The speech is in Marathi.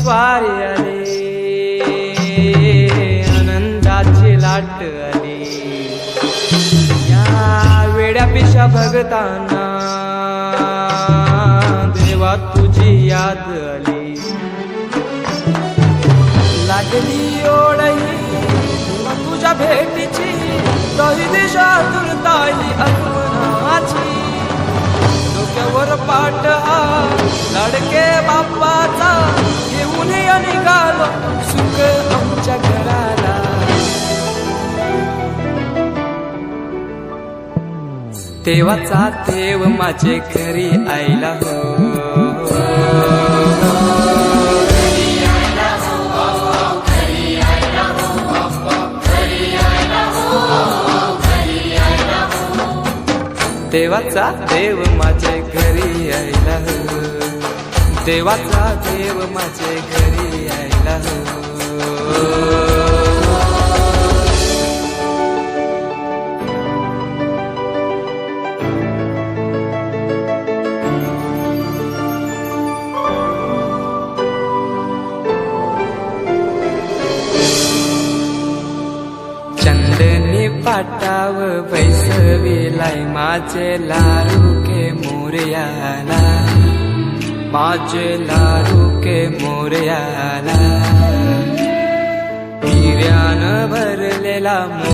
स्वारी आली आनंदाची लाट आली. या वेड्या पिशा भगतांना देवा तुझी याद आली. लागली ओढही तुझ्या भेटीची तरी दिशातून ताई आठवणाची डोक्यावर पाठ हा लाडके बाप्पाचा देवाचा देव माझे घरी आईला हो. हो. देवाचा देव माझे घरी आईला हो. देवाचा देव माझे घरी यायला पाटाव बैसविलाय माझे लारू के मोरयाला. माझे लारू के मोरयाला. हिऱ्यानं भरलेला